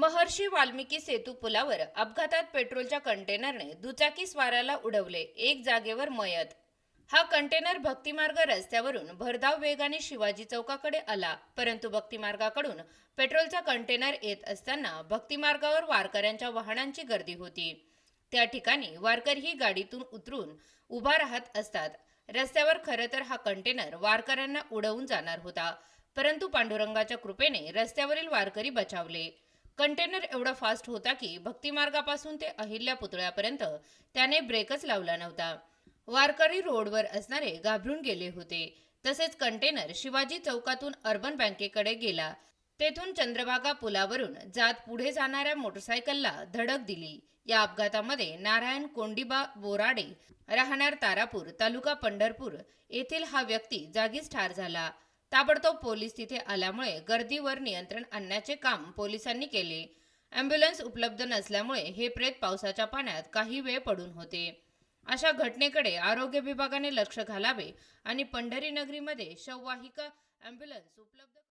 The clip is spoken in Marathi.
महर्षी वाल्मिकी सेतू पुलावर अपघातात पेट्रोलच्या कंटेनरने दुचाकी स्वाराला उडवले एक जागेवर मयत. हा कंटेनर भक्तिमार्ग रस्त्यावरून भरधाव वेगाने शिवाजी चौकाकडे आला परंतु भक्तिमार्गाकडून पेट्रोलचा कंटेनर येत असताना भक्तिमार्गावर वारकऱ्यांच्या वाहनांची गर्दी होती. त्या ठिकाणी वारकरी गाडीतून उतरून उभा राहत असतात. रस्त्यावर खरं तर हा कंटेनर वारकऱ्यांना उडवून जाणार होता परंतु पांडुरंगाच्या कृपेने रस्त्यावरील वारकरी बचावले. कंटेनर एवढा फास्ट होता की भक्तिमार्गापासून ते अहिल्या पुतळ्यापर्यंत त्याने ब्रेकच लावला नव्हता. वारकरी रोडवर असणारे घाबरून गेले होते. तसेच कंटेनर शिवाजी चौकातून अर्बन बँकेकडे गेला. तेथून चंद्रभागा पुलावरून जात पुढे जाणाऱ्या मोटरसायकलला धडक दिली. या अपघातामध्ये नारायण कोंडिबा बोराडे राहणार तारापूर तालुका पंढरपूर येथील हा व्यक्ती जागीच ठार झाला. ताबडतोब पोलीस तिथे आल्यामुळे गर्दीवर नियंत्रण आणण्याचे काम पोलिसांनी केले. ॲम्ब्युलन्स उपलब्ध नसल्यामुळे हे प्रेत पावसाच्या पाण्यात काही वेळ पडून होते. अशा घटनेकडे आरोग्य विभागाने लक्ष घालावे आणि पंढरी नगरीमध्ये शववाहिका ॲम्ब्युलन्स उपलब्ध